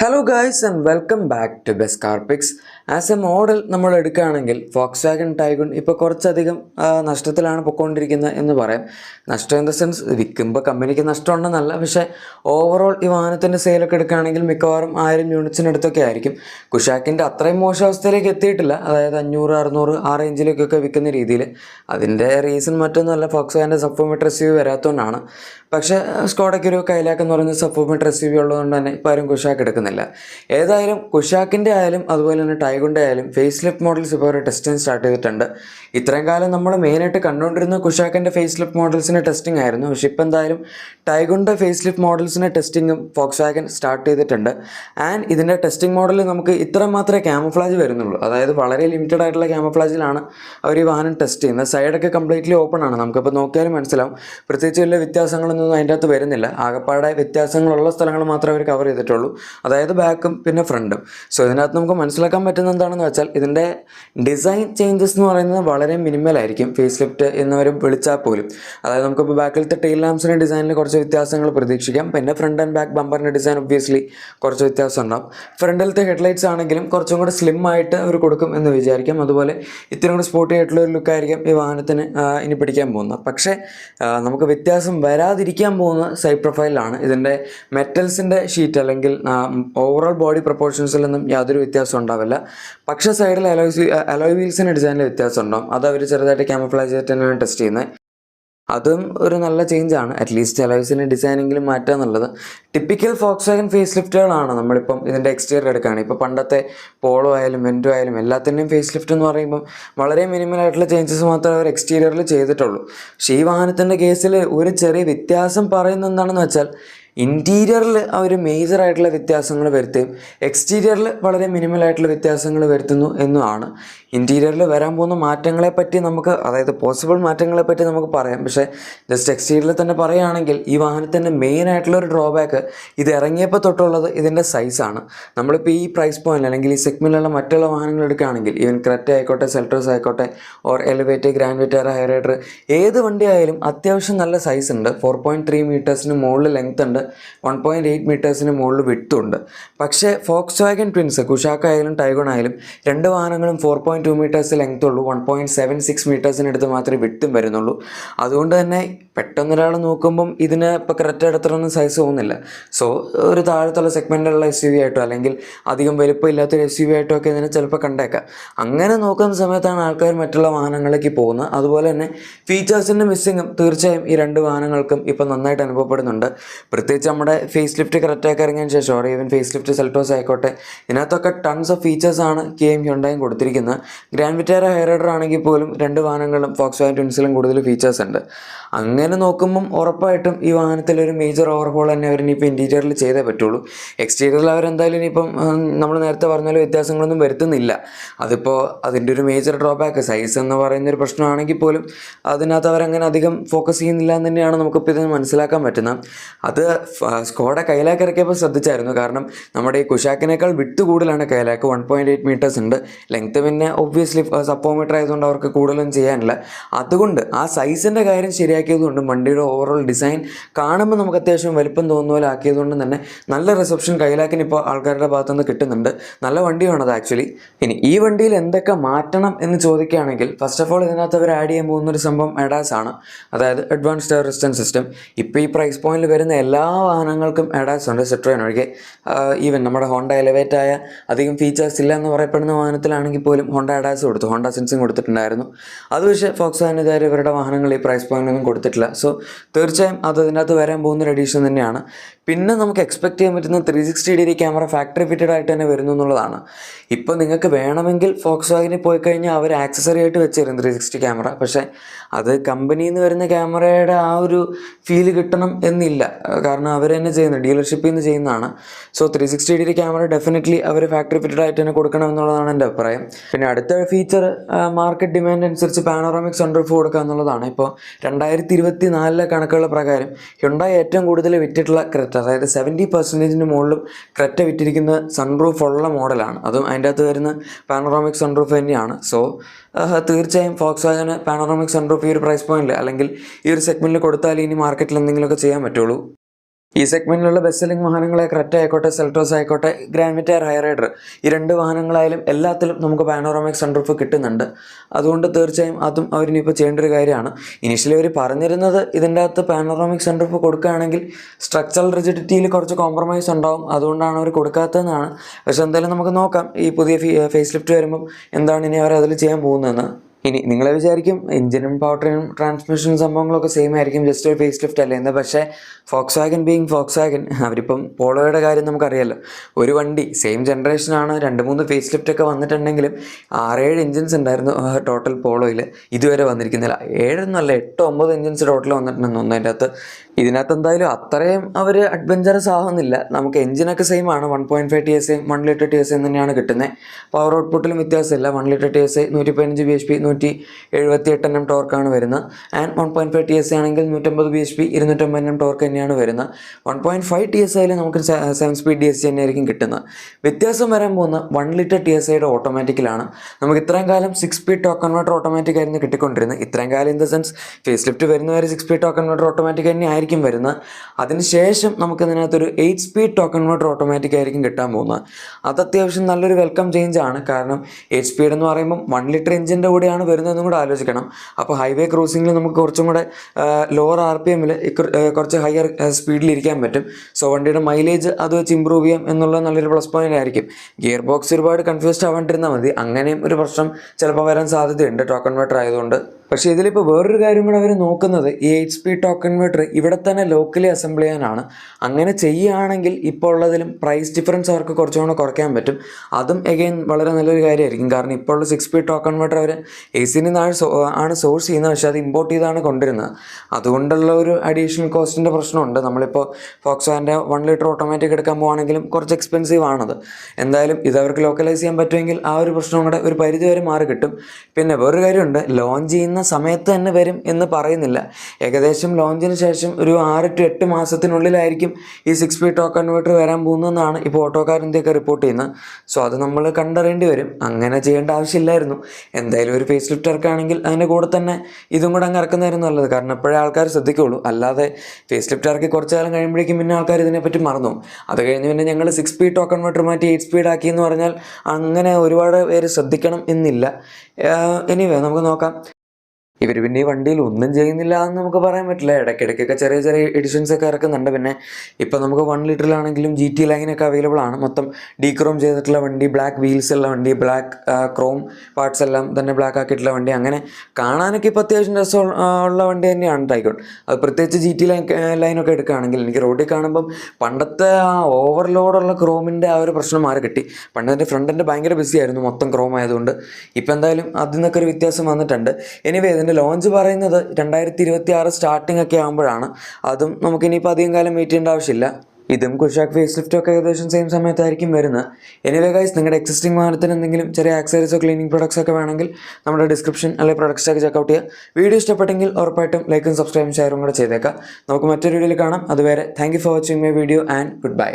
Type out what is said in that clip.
Hello guys and welcome back to best car picks as a model നമ്മൾ എടുക്കുകയാണെങ്കിൽ Fox wagon Taigun ഇപ്പോൾ കുറച്ചധികം നഷ്ടത്തിലാണ് പൊയ്ക്കൊണ്ടിരിക്കുന്നത് എന്ന് പറയാം. നഷ്ടം ഇൻ ദ സെൻസ് വിൽക്കുമ്പോൾ കമ്പനിക്ക് നഷ്ടമുണ്ടെന്നല്ല പക്ഷേ ഓവറോൾ ഈ വാഹനത്തിന്റെ സെയിലൊക്കെ എടുക്കുകയാണെങ്കിൽ മിക്കവാറും ആയിരം യൂണിറ്റ്സിനടുത്തൊക്കെ ആയിരിക്കും. കുഷാക്കിന്റെ അത്രയും മോശം അവസ്ഥയിലേക്ക് എത്തിയിട്ടില്ല. അതായത് അഞ്ഞൂറ് അറുന്നൂറ് ആ റേഞ്ചിലേക്കൊക്കെ വിൽക്കുന്ന രീതിയിൽ. അതിന്റെ റീസൺ മറ്റൊന്നുമല്ല ഫോക്സ് വാഗന്റെ സപ്പോമീറ്റർ എസ് വരാത്തതുകൊണ്ടാണ്. പക്ഷേ സ്കോഡയ്ക്ക് ഒരു കൈലാക്ക് എന്ന് പറയുന്ന സപ്പോമീറ്റർ എസ് യു വി ഉള്ളതുകൊണ്ട് തന്നെ ഇപ്പോൾ ആരും കുഷാക്ക് എടുക്കുന്നില്ല ഏതായാലും കുഷാക്കിന്റെ ആയാലും അതുപോലെ തന്നെ ടൈഗുണ്ടെ ആയാലും ഫേസ് ലിഫ്റ്റ് മോഡൽസ് ഇപ്പോൾ ഒരു ടെസ്റ്റിംഗ് സ്റ്റാർട്ട് ചെയ്തിട്ടുണ്ട്. ഇത്രയും കാലം നമ്മൾ മെയിനായിട്ട് കണ്ടുകൊണ്ടിരുന്ന കുഷാക്കിന്റെ ഫേസ് ലിഫ്റ്റ് മോഡൽസിന്റെ ടെസ്റ്റിംഗ് ആയിരുന്നു. പക്ഷേ ഇപ്പോൾ എന്തായാലും ടൈഗുണ്ടെ ഫേസ് ലിഫ്റ്റ് മോഡൽസിന്റെ ടെസ്റ്റിങ്ങും ഫോക്സ് വാഗൻ സ്റ്റാർട്ട് ചെയ്തിട്ടുണ്ട്. ആൻഡ് ഇതിന്റെ ടെസ്റ്റിംഗ് മോഡലിൽ നമുക്ക് ഇത്ര മാത്രമേ ക്യാമഫ്ലാജ് വരുന്നുള്ളൂ. അതായത് വളരെ ലിമിറ്റഡ് ആയിട്ടുള്ള ക്യാമഫ്ലാജിലാണ് അവർ ഈ വാഹനം ടെസ്റ്റ് ചെയ്യുന്നത്. സൈഡൊക്കെ കംപ്ലീറ്റ്ലി ഓപ്പൺ ആണ്. നമുക്കിപ്പോൾ നോക്കിയാലും മനസ്സിലാവും. പ്രത്യേകിച്ച് വലിയ വ്യത്യാസങ്ങളൊന്നും അതിന്റെ അകത്ത് വരുന്നില്ല. ആകപ്പാടെ വ്യത്യാസങ്ങളുള്ള സ്ഥലങ്ങൾ മാത്രമേ അവർ കവർ ചെയ്തിട്ടുള്ളൂ. അതായത് ബാക്കും പിന്നെ ഫ്രണ്ടും. സോ ഇതിനകത്ത് നമുക്ക് മനസ്സിലാക്കാൻ പറ്റുന്ന എന്താണെന്ന് വെച്ചാൽ ഇതിന്റെ ഡിസൈൻ ചേഞ്ചസ് എന്ന് പറയുന്നത് വളരെ മിനിമൽ ആയിരിക്കും. ഫേസ് ലിഫ്റ്റ് എന്നവരും വിളിച്ചാൽ പോലും. അതായത് നമുക്കിപ്പോൾ ബാക്കിലത്തെ ടെയിൽ ലാംസിന്റെ ഡിസൈനിൽ കുറച്ച് വ്യത്യാസങ്ങൾ പ്രതീക്ഷിക്കാം. പിന്നെ ഫ്രണ്ട് ആൻഡ് ബാക്ക് ബമ്പറിന്റെ ഡിസൈൻ ഒബ്വിയസ്ലി കുറച്ച് വ്യത്യാസം ഉണ്ടാവും. ഫ്രണ്ടിലത്തെ ഹെഡ്ലൈറ്റ്സ് ആണെങ്കിലും കുറച്ചും കൂടെ സ്ലിം ആയിട്ട് അവർ കൊടുക്കും എന്ന് വിചാരിക്കാം. അതുപോലെ ഇത്തിരി കൂടെ സ്പോർട്ടി ആയിട്ടുള്ള ഒരു ലുക്കായിരിക്കും ഈ വാഹനത്തിന് ഇനി പിടിക്കാൻ പോകുന്നത്. പക്ഷേ നമുക്ക് വ്യത്യാസം വരാതിരിക്കാൻ പോകുന്ന സൈഡ് പ്രൊഫൈലാണ് ഇതിന്റെ മെറ്റൽസിന്റെ ഷീറ്റ് അല്ലെങ്കിൽ ഓവറോൾ ബോഡി പ്രപ്പോർഷൻസിലൊന്നും യാതൊരു വ്യത്യാസം ഉണ്ടാവില്ല. പക്ഷേ സൈഡിൽ അലോയ് അലോയ് വീൽസിന്റെ ഡിസൈനിൽ വ്യത്യാസം ഉണ്ടാവും. അത് അവർ ചെറുതായിട്ട് ക്യാമഫ്ലൈസ് ചെയ്തിട്ട് തന്നെയാണ് ടെസ്റ്റ് ചെയ്യുന്നത് അതും ഒരു നല്ല ചേഞ്ചാണ് അറ്റ്ലീസ്റ്റ് അലോയ്സിന്റെ ഡിസൈനെങ്കിലും മാറ്റുക എന്നുള്ളത്. ടിപ്പിക്കൽ ഫോക്സ് വാഗൻ ഫേസ് ലിഫ്റ്റുകളാണ് നമ്മളിപ്പം ഇതിന്റെ എക്സ്റ്റീരിയർ എടുക്കുകയാണ് ഇപ്പോൾ പണ്ടത്തെ പോളോ ആയാലും വെന്റോ ആയാലും എല്ലാത്തിന്റെയും ഫേസ് ലിഫ്റ്റ് എന്ന് പറയുമ്പം വളരെ മിനിമൽ ആയിട്ടുള്ള ചേഞ്ചസ് മാത്രമേ അവർ എക്സ്റ്റീരിയറിൽ ചെയ്തിട്ടുള്ളൂ. പക്ഷേ ഈ വാഹനത്തിന്റെ കേസിൽ ഒരു ചെറിയ വ്യത്യാസം പറയുന്നത് എന്താണെന്ന് വെച്ചാൽ ഇന്റീരിയറിൽ അവർ മേജർ ആയിട്ടുള്ള വ്യത്യാസങ്ങൾ വരുത്തുകയും എക്സ്റ്റീരിയറിൽ വളരെ മിനിമൽ ആയിട്ടുള്ള വ്യത്യാസങ്ങൾ വരുത്തുന്നു എന്നുമാണ്. ഇന്റീരിയറിൽ വരാൻ പോകുന്ന മാറ്റങ്ങളെ പറ്റി നമുക്ക് അതായത് പോസിബിൾ മാറ്റങ്ങളെ പറ്റി നമുക്ക് പറയാം. പക്ഷേ ജസ്റ്റ് എക്സ്റ്റീരിയറിൽ തന്നെ പറയുകയാണെങ്കിൽ ഈ വാഹനത്തിന്റെ മെയിൻ ആയിട്ടുള്ള ഒരു ഡ്രോബാക്ക് ഇത് ഇറങ്ങിയപ്പോൾ തൊട്ടുള്ളത് ഇതിന്റെ സൈസാണ് നമ്മളിപ്പോൾ ഈ പ്രൈസ് പോയിന്റ് അല്ലെങ്കിൽ ഈ സെഗ്മെന്റിലുള്ള മറ്റുള്ള വാഹനങ്ങൾ എടുക്കുകയാണെങ്കിൽ ഈവൻ ക്രെറ്റ ആയിക്കോട്ടെ സെൽട്രോസ് ആയിക്കോട്ടെ or Elevate Grand Vitara Hyryder ഏത് വണ്ടിയായാലും അത്യാവശ്യം നല്ല സൈസ് ഉണ്ട്. ഫോർ പോയിന്റ് ത്രീ മീറ്റേഴ്സിന് മുകളിൽ ലെങ്ത് ഉണ്ട്. വൺ പോയിന്റ് എയ്റ്റ് മീറ്റേഴ്സിന് മുകളിൽ വിട്ടുണ്ട് പക്ഷേ ഫോക്സ് വാഗൻ ട്വിൻസ് കുഷാക്ക ആയാലും ടൈഗൺ ആയാലും രണ്ട് വാഹനങ്ങളും ഫോർ പോയിന്റ് ടു മീറ്റേഴ്സ് ലെങ്ത്തുള്ളൂ വൺ പോയിന്റ് സെവൻ സിക്സ് മീറ്റേഴ്സിനടുത്ത് മാത്രമേ വിട്ടും വരുന്നുള്ളൂ. അതുകൊണ്ട് തന്നെ പെട്ടെന്ന് ഒരാൾ നോക്കുമ്പം ഇതിന് ഇപ്പോൾ കറക്റ്റ് എടുത്തിട്ടൊന്നും സൈസ് തോന്നുന്നില്ല സോ ഒരു താഴത്തുള്ള സെഗ്മെന്റുള്ള എസ് യു വി ആയിട്ടോ അല്ലെങ്കിൽ അധികം വലുപ്പം ഇല്ലാത്തൊരു എസ് യു വി ആയിട്ടോ ഒക്കെ ഇതിനെ ചിലപ്പോൾ കണ്ടേക്കാം. അങ്ങനെ നോക്കുന്ന സമയത്താണ് ആൾക്കാർ മറ്റുള്ള വാഹനങ്ങളിലേക്ക് പോകുന്നത്. അതുപോലെ തന്നെ ഫീച്ചേഴ്സിന്റെ മിസ്സിങ്ങും തീർച്ചയായും ഈ രണ്ട് വാഹനങ്ങൾക്കും ഇപ്പം നന്നായിട്ട് അനുഭവപ്പെടുന്നുണ്ട്. പ്രത്യേകിച്ച് നമ്മുടെ ഫേസ് ലിഫ്റ്റ് കറക്റ്റാക്കി ഇറങ്ങിയതിന് ശേഷം or even face lift Seltos ആയിക്കോട്ടെ ഇതിനകത്തൊക്കെ ടൺസ് ഓഫ് ഫീച്ചേഴ്സാണ് കെ എം ഹ്യുണ്ടായും കൊടുത്തിരിക്കുന്നത്. ഗ്രാൻഡ് വിറ്റാര ഹൈറൈഡർ ആണെങ്കിൽ പോലും രണ്ട് വാഹനങ്ങളും ഫോക്സ് വാൻ ട്വിൻസിലും കൂടുതൽ ഫീച്ചേഴ്സ് ഉണ്ട്. അങ്ങനെ നോക്കുമ്പം ഉറപ്പായിട്ടും ഈ വാഹനത്തിൽ ഒരു മേജർ ഓവർഹോൾ തന്നെ അവർ ഇനിയിപ്പോൾ ഇന്റീരിയറിൽ ചെയ്തേ പറ്റുള്ളൂ. എക്സ്റ്റീരിയറിൽ അവരെന്തായാലും ഇനിയിപ്പം നമ്മൾ നേരത്തെ പറഞ്ഞാലും വ്യത്യാസങ്ങളൊന്നും വരുത്തുന്നില്ല. അതിപ്പോൾ അതിന്റെ ഒരു മേജർ ഡ്രോബാക്ക് സൈസ് എന്ന് പറയുന്ന ഒരു പ്രശ്നമാണെങ്കിൽ പോലും അതിനകത്ത് അവരങ്ങനെ അധികം ഫോക്കസ് ചെയ്യുന്നില്ല എന്ന് തന്നെയാണ് നമുക്കിപ്പോൾ ഇതിന് മനസ്സിലാക്കാൻ പറ്റുന്നത്. അത് സ്കോഡ കൈലാക്ക് ഇറക്കിയപ്പോൾ ശ്രദ്ധിച്ചായിരുന്നു. കാരണം നമ്മുടെ ഈ കുഷാക്കിനേക്കാൾ വിട്ട് കൂടുതലാണ് Kylaq one point eight meters ഉണ്ട്. ലെങ്ത്ത് പിന്നെ ഒബ്വിയസ്ലി സപ്പോമീറ്റർ ആയതുകൊണ്ട് അവർക്ക് കൂടുതലും ചെയ്യാനില്ല. അതുകൊണ്ട് ആ സൈസിന്റെ കാര്യം ശരിയാക്കിയതുകൊണ്ടും വണ്ടിയുടെ ഓവറോൾ ഡിസൈൻ കാണുമ്പോൾ നമുക്ക് അത്യാവശ്യം വലിപ്പം തോന്നുന്ന പോലെ ആക്കിയതുകൊണ്ട് തന്നെ നല്ല റിസപ്ഷൻ കൈലാക്കിന് ഇപ്പോൾ ആൾക്കാരുടെ ഭാഗത്തു നിന്ന് കിട്ടുന്നുണ്ട്. നല്ല വണ്ടിയാണത് ആക്ച്വലി ഇനി ഈ വണ്ടിയിൽ എന്തൊക്കെ മാറ്റണം എന്ന് ചോദിക്കുകയാണെങ്കിൽ ഫസ്റ്റ് ഓഫ് ഓൾ ഇതിനകത്ത് അവർ ആഡ് ചെയ്യാൻ പോകുന്ന ഒരു സംഭവം എഡാസ് ആണ്. അതായത് അഡ്വാൻസ് എയർ റെസിസ്റ്റൻസ് സിസ്റ്റം ഇപ്പോൾ ഈ പ്രൈസ് പോയിന്റിൽ വരുന്ന എല്ലാ വാഹനങ്ങൾക്കും എഡാസ് ഉണ്ട് സിട്രോയിൻ ഒഴികെ. ഈവൻ നമ്മുടെ ഹോണ്ട ആയ അധികം ഫീച്ചേഴ്സ് ഇല്ല എന്ന് പറയപ്പെടുന്ന വാഹനത്തിലാണെങ്കിൽ പോലും ഹോണ്ട എഡാസ് കൊടുത്തു. ഹോണ്ട സെൻസിങ് കൊടുത്തിട്ടുണ്ടായിരുന്നു. അത് പക്ഷേ ഫോക്സ് ഇതുവരെ ഇവരുടെ വാഹനങ്ങൾ ഈ പ്രൈസ് പോയിന്റിലൊന്നും കൊടുത്തിട്ടില്ല. സോ തീർച്ചയായും അത് അതിനകത്ത് വരാൻ പോകുന്ന ഒരു അഡീഷൻ തന്നെയാണ്. പിന്നെ നമുക്ക് എക്സ്പെക്ട് ചെയ്യാൻ പറ്റുന്ന three sixty degree camera factory fitted ആയിട്ട് തന്നെ വരുന്നു എന്നുള്ളതാണ്. ഇപ്പോൾ നിങ്ങൾക്ക് വേണമെങ്കിൽ ഫോക്സ് വാഗിന് പോയി കഴിഞ്ഞാൽ അവർ ആക്സസറി ആയിട്ട് വെച്ചുതരും ത്രീ സിക്സ്റ്റി ക്യാമറ പക്ഷേ അത് കമ്പനിയിൽ നിന്ന് വരുന്ന ക്യാമറയുടെ ആ ഒരു ഫീൽ കിട്ടണം എന്നില്ല. കാരണം അവർ തന്നെ ചെയ്യുന്നത് ഡീലർഷിപ്പിൽ നിന്ന് ചെയ്യുന്നതാണ്. So three sixty degree camera definitely അവർ ഫാക്ടറി ഫിറ്റഡ് ആയിട്ട് തന്നെ കൊടുക്കണം എന്നുള്ളതാണ് എന്റെ അഭിപ്രായം. പിന്നെ അടുത്ത ഫീച്ചർ മാർക്കറ്റ് ഡിമാൻഡ് അനുസരിച്ച് പാനോറാമിക് സൺറൂഫ് കൊടുക്കുക എന്നുള്ളതാണ്. ഇപ്പോൾ രണ്ടായിരത്തി ഇരുപത്തി നാലിലെ കണക്കുകൾ പ്രകാരം ഹ്യുണ്ടായി ഏറ്റവും കൂടുതൽ വിറ്റിട്ടുള്ള ക്രെറ്റ അതായത് സെവന്റി പെർസെന്റേജിന് മുകളിലും ക്രെറ്റ വിറ്റിരിക്കുന്ന സൺറൂഫ് ഉള്ള മോഡലാണ്. അതും അതിന്റെ അകത്ത് വരുന്ന പാനറോമിക് സൺറൂഫ് തന്നെയാണ്. സോ തീർച്ചയായും ഫോക്സ് വാഗന് പാനറോമിക് സൺറൂഫ് ഈ ഒരു പ്രൈസ് പോയിന്റിൽ അല്ലെങ്കിൽ ഈ ഒരു സെഗ്മെന്റിൽ കൊടുത്താൽ ഇനി മാർക്കറ്റിൽ എന്തെങ്കിലുമൊക്കെ ചെയ്യാൻ പറ്റുള്ളൂ. ഈ സെഗ്മെന്റിലുള്ള ബെസ്റ്റ് സെല്ലിംഗ് വാഹനങ്ങളെ ക്രെറ്റ ആയിക്കോട്ടെ സെൽട്രോസ് ആയിക്കോട്ടെ ഗ്രാൻഡ് ഹയർ ഹൈ റൈഡർ ഈ രണ്ട് വാഹനങ്ങളായാലും എല്ലാത്തിലും നമുക്ക് പാനോറോമിക് സൺറൂഫ് കിട്ടുന്നുണ്ട്. അതുകൊണ്ട് തീർച്ചയായും അതും അവരിനിപ്പോൾ ചെയ്യേണ്ട ഒരു കാര്യമാണ്. ഇനിഷ്യലി അവർ പറഞ്ഞിരുന്നത് ഇതിന്റെ അകത്ത് പാനോറോമിക് സൺറൂഫ് കൊടുക്കുകയാണെങ്കിൽ സ്ട്രക്ചറൽ റിജിഡിറ്റിയിൽ കുറച്ച് കോംപ്രമൈസ് ഉണ്ടാവും. അതുകൊണ്ടാണ് അവർ കൊടുക്കാത്തതെന്നാണ്. പക്ഷെ എന്തായാലും നമുക്ക് നോക്കാം. ഈ പുതിയ ഫേസ് ലിഫ്റ്റ് വരുമ്പം എന്താണ് ഇനി അവർ അതിൽ ചെയ്യാൻ പോകുന്നതെന്ന്. ഇനി നിങ്ങൾ വിചാരിക്കും എഞ്ചിനും പവർ ട്രെയിനും ട്രാൻസ്മിഷൻ സംഭവങ്ങളൊക്കെ സെയിം ആയിരിക്കും ജസ്റ്റ് ഒരു ഫേസ് ലിഫ്റ്റ് അല്ലേ? എന്ന് പക്ഷേ Volkswagen being Volkswagen അവരിപ്പം പോളോയുടെ കാര്യം നമുക്കറിയാലോ. ഒരു വണ്ടി സെയിം ജനറേഷനാണ് രണ്ട് മൂന്ന് ഫേസ് ലിഫ്റ്റ് ഒക്കെ വന്നിട്ടുണ്ടെങ്കിലും ആറേഴ് എഞ്ചിൻസ് ഉണ്ടായിരുന്നു ടോട്ടൽ പോളോയിൽ ഇതുവരെ വന്നിരിക്കുന്നില്ല. ഏഴൊന്നല്ല എട്ടോ ഒമ്പത് എഞ്ചിൻസ് ടോട്ടൽ വന്നിട്ടുണ്ടെന്ന് തോന്നുന്നു. അതിന്റെ അകത്ത് ഇതിനകത്ത് എന്തായാലും അത്രയും അവർ അഡ്വഞ്ചറസ് ആവുന്നില്ല. നമുക്ക് എഞ്ചിനൊക്കെ സെയിം ആണ്. One point five T S M one litre T S M തന്നെയാണ് കിട്ടുന്നത് പവർ ഔട്ട്പുട്ടിലും വ്യത്യാസമില്ല. One litre T S A നൂറ്റി പതിനഞ്ച് ബി എച്ച് പി നൂറ്റി എഴുപത്തി എട്ട് എൻ എം ടോർക്കാണ് വരുന്നത് and one point five T S ആണെങ്കിൽ നൂറ്റമ്പത് ബി എച്ച് പി ഇരുന്നൂറ്റമ്പത് എൻ എം ടോർക്ക് തന്നെയാണ് വരുന്നത്. One point five T S ആയാലും നമുക്ക് seven speed D S C തന്നെയായിരിക്കും കിട്ടുന്നത്. വ്യത്യാസം വരാൻ പോകുന്ന വൺ ലിറ്റർ ടി എസ് ഐയുടെ ഓട്ടോമാറ്റിക്കിലാണ് നമുക്ക് ഇത്രയും കാലം six speed torque converter automatic ആയിരുന്നു കിട്ടിക്കൊണ്ടിരുന്നത്. ഇത്രയും കാലം in the sense face lift വരുന്നവരെ six speed torque converter automatic തന്നെ ആയിരിക്കും വരുന്നത്. അതിനുശേഷം നമുക്ക് ഇതിനകത്തൊരു എയ്റ്റ് സ്പീഡ് ടോക്കൺ കൺവേർട്ടർ ഓട്ടോമാറ്റിക് ആയിരിക്കും കിട്ടാൻ പോകുന്നത്. അത് അത്യാവശ്യം നല്ലൊരു വെൽക്കം ചേഞ്ച് ആണ്. കാരണം എയ്റ്റ് സ്പീഡ് എന്ന് പറയുമ്പോൾ വൺ ലിറ്റർ എഞ്ചിന്റെ കൂടെയാണ് വരുന്നതെന്നും കൂടെ ആലോചിക്കണം. അപ്പോൾ ഹൈവേ ക്രോസിങ്ങിൽ നമുക്ക് കുറച്ചും കൂടെ ലോവർ ആർ പി എമ്മിൽ കുറച്ച് ഹയർ സ്പീഡിൽ ഇരിക്കാൻ പറ്റും. സോ വണ്ടിയുടെ മൈലേജ് അത് വെച്ച് ഇമ്പ്രൂവ് ചെയ്യാം എന്നുള്ള നല്ലൊരു പ്ലസ് പോയിന്റ് ആയിരിക്കും. ഗിയർ ബോക്സ് ഒരുപാട് കൺഫ്യൂസ്ഡ് ആവാണ്ടിരുന്നാൽ മതി. അങ്ങനെയും ഒരു പ്രശ്നം ചിലപ്പോൾ വരാൻ സാധ്യതയുണ്ട്. ടോക്കൺ കൺവേർട്ടർ ആയതുകൊണ്ട്. പക്ഷേ ഇതിലിപ്പോൾ വേറൊരു കാര്യം കൂടെ അവർ നോക്കുന്നത്. ഈ എയ്റ്റ് സ്പീഡ് ടോക്ക് കൺവേർട്ടർ ഇവിടെ തന്നെ ലോക്കലി അസംബിൾ ചെയ്യാനാണ്. അങ്ങനെ ചെയ്യുകയാണെങ്കിൽ ഇപ്പോൾ ഉള്ളതിലും പ്രൈസ് ഡിഫറൻസ് അവർക്ക് കുറച്ചുകൂടെ കുറയ്ക്കാൻ പറ്റും. അതും എഗെയിൻ വളരെ നല്ലൊരു കാര്യമായിരിക്കും. കാരണം ഇപ്പോൾ ഉള്ള സിക്സ് സ്പീഡ് ടോക്ക് കൺവേർട്ടർ അവർ എ സിയിൽ നിന്നാണ് ആണ് സോഴ്സ് ചെയ്യുന്നത്. പക്ഷേ അത് ഇമ്പോർട്ട് ചെയ്താണ് കൊണ്ടുവരുന്നത്. അതുകൊണ്ടുള്ള ഒരു അഡീഷണൽ കോസ്റ്റിന്റെ പ്രശ്നമുണ്ട്. നമ്മളിപ്പോൾ ഫോക്സ് വാന്റെ വൺ ലിറ്റർ ഓട്ടോമാറ്റിക് എടുക്കാൻ പോകുകയാണെങ്കിലും കുറച്ച് എക്സ്പെൻസീവ് ആണത്. എന്തായാലും ഇത് അവർക്ക് ലോക്കലൈസ് ചെയ്യാൻ പറ്റുമെങ്കിൽ ആ ഒരു പ്രശ്നം കൂടെ ഒരു പരിധി വരെ മാറി കിട്ടും പിന്നെ വേറൊരു കാര്യമുണ്ട്. ലോഞ്ച് ചെയ്യുന്ന സമയത്ത് തന്നെ വരും എന്ന് പറയുന്നില്ല. ഏകദേശം ലോഞ്ചിന് ശേഷം ഒരു ആറ് ടു എട്ട് മാസത്തിനുള്ളിലായിരിക്കും ഈ സിക്സ് പി ടോക്ക് കൺവേർട്ടർ വരാൻ പോകുന്നതെന്നാണ് ഇപ്പോൾ ഓട്ടോക്കാരന്റെയൊക്കെ റിപ്പോർട്ട് ചെയ്യുന്നത്. സോ അത് നമ്മൾ കണ്ടറിയേണ്ടി വരും. അങ്ങനെ ചെയ്യേണ്ട ആവശ്യമില്ലായിരുന്നു. എന്തായാലും ഒരു ഫേസ് ലിഫ്റ്റ് ഇറക്കുകയാണെങ്കിൽ അതിന്റെ കൂടെ തന്നെ ഇതും കൂടെ അങ്ങ് ഇറക്കുന്നതായിരുന്നു നല്ലത്. കാരണം ഇപ്പോഴേ ആൾക്കാർ ശ്രദ്ധിക്കുള്ളൂ. അല്ലാതെ ഫേസ് ലിഫ്റ്റ് ഇറക്കി കുറച്ച് കാലം കഴിയുമ്പോഴേക്കും പിന്നെ ആൾക്കാർ ഇതിനെപ്പറ്റി മറന്നു അത് കഴിഞ്ഞ് പിന്നെ ഞങ്ങൾ സിക്സ് സ്പീഡ് ടോക്ക് കൺവേർട്ടർ മാറ്റി എയ്റ്റ് സ്പീഡ് ആക്കി എന്ന് പറഞ്ഞാൽ അങ്ങനെ ഒരുപാട് പേര് ശ്രദ്ധിക്കണം എന്നില്ല. എനിവേ നമുക്ക് നോക്കാം. ഇവർ പിന്നെ ഈ വണ്ടിയിൽ ഒന്നും ചെയ്യുന്നില്ല എന്ന് നമുക്ക് പറയാൻ പറ്റില്ല. ഇടയ്ക്കിടയ്ക്കൊക്കെ ചെറിയ ചെറിയ എഡിഷൻസ് ഒക്കെ ഇറക്കുന്നുണ്ട്. പിന്നെ ഇപ്പം നമുക്ക് വൺ ലിറ്ററിലാണെങ്കിലും ജി ടി ലൈനൊക്കെ അവൈലബിൾ ആണ്. മൊത്തം ഡീക്രോം ചെയ്തിട്ടുള്ള വണ്ടി ബ്ലാക്ക് വീൽസ് ഉള്ള വണ്ടി ബ്ലാക്ക് ക്രോം പാർട്സ് എല്ലാം തന്നെ ബ്ലാക്ക് ആക്കിയിട്ടുള്ള വണ്ടി. അങ്ങനെ കാണാനൊക്കെ ഇപ്പോൾ അത്യാവശ്യം രസം ഉള്ള വണ്ടി തന്നെയാണ് ടൈക്കോൺ അത് പ്രത്യേകിച്ച് ജി ടി ലൈൻ ലൈനൊക്കെ എടുക്കുകയാണെങ്കിൽ എനിക്ക് റോഡിൽ കാണുമ്പം പണ്ടത്തെ ആ ഓവർലോഡുള്ള ക്രോമിന്റെ ആ ഒരു പ്രശ്നം മാറി കിട്ടി. പണ്ട് എന്റെ ഫ്രണ്ടിന്റെ ഭയങ്കര ബിസി ആയിരുന്നു മൊത്തം ക്രോം ആയതുകൊണ്ട്. ഇപ്പം എന്തായാലും അതിൽ നിന്നൊക്കെ ഒരു വ്യത്യാസം വന്നിട്ടുണ്ട്. എനിവേ ഇതിന്റെ ലോഞ്ച് പറയുന്നത് രണ്ടായിരത്തി ഇരുപത്തി ആറ് സ്റ്റാർട്ടിംഗ് ഒക്കെ ആകുമ്പോഴാണ് അതും നമുക്ക് ഇനിയിപ്പോൾ അധികം കാലം വെയിറ്റ് ചെയ്യേണ്ട ആവശ്യമില്ല. ഇതും കുഷാക്ക് ഫേസ് ലിഫ്റ്റും ഒക്കെ ഏകദേശം സെയിം സമയത്തായിരിക്കും വരുന്നത്. എനിവേ ഗൈസ് നിങ്ങളുടെ എക്സിസ്റ്റിംഗ് വാഹനത്തിന് എന്തെങ്കിലും ചെറിയ ആക്സറീസോ ക്ലീനിങ് പ്രൊഡക്ട്സ് ഒക്കെ വേണമെങ്കിൽ നമ്മുടെ ഡിസ്ക്രിപ്ഷൻ അല്ലെങ്കിൽ പ്രൊഡക്ട്സ് ഒക്കെ ചെക്കൗട്ട് ചെയ്യുക. വീഡിയോ ഇഷ്ടപ്പെട്ടെങ്കിൽ ഉറപ്പായിട്ടും ലൈക്കും സബ്സ്ക്രൈബും ഷെയറും കൂടെ ചെയ്തേക്കാം നമുക്ക് മറ്റൊരു വീഡിയോയിൽ കാണാം. അതുവരെ thank for watching my video and good bye